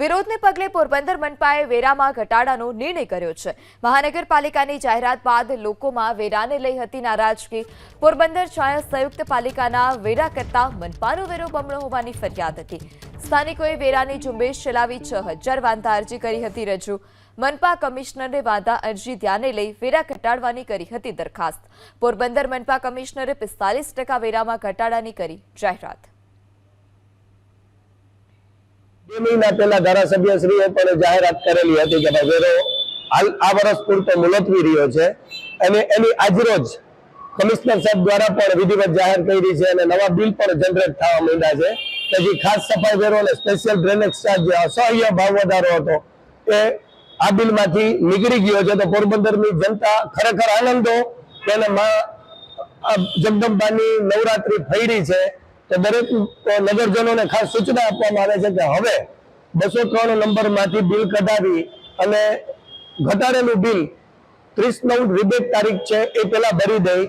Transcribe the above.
વિરોધને પગલે પોરબંદર મનપાએ વેરામાં ઘટાડાનો નિર્ણય કર્યો છે. મહાનગરપાલિકાની જાહેરાત બાદ લોકોમાં વેરાને લઈ હતી નારાજગી. પોરબંદર છાયા સંયુક્ત પાલિકાના વેરા કરતા મનપાનો વેરો બમણો હોવાની ફરિયાદ હતી. સ્થાનિકોએ વેરાની ઝુંબેશ ચલાવી છ હજાર વાંધા અરજી કરી હતી રજૂ. મનપા કમિશનરે વાંધા અરજી ધ્યાને લઈ વેરા ઘટાડવાની કરી હતી દરખાસ્ત. પોરબંદર મનપા કમિશનરે પિસ્તાલીસ ટકા વેરામાં ઘટાડાની કરી જાહેરાત. બે મહિના પહેલા ધારાસભ્યશ્રીએ પણ જાહેરાત કરેલી હતી કે ભાઈ વેરો, હાલ આ વર્ષ પૂરતો મુલતવી રહ્યો છે અને એની આજરોજ કમિશનર સાહેબ દ્વારા પણ વિધિવત જાહેર કરી છે અને નવા બિલ પણ જનરેટ થવા માંડ્યા છે. પછી ખાસ સફાઈ વેરો અને સ્પેશિયલ ડ્રેનેજ ચાર્જ જે અસહ્ય ભાવ વધારો હતો એ આ બિલમાંથી નીકળી ગયો છે. તો પોરબંદરની જનતા ખરેખર આનંદો તેને માં જગદંબાની નવરાત્રી ફરી છે. તો દરેક નગરજનોને ખાસ સૂચના આપવામાં આવે છે કે હવે બસો ત્રણ નંબરમાંથી બિલ કઢાવી અને ઘટાડેલું બિલ ત્રીસ નવ રિબેટ તારીખ છે એ પેલા ભરી દઈ.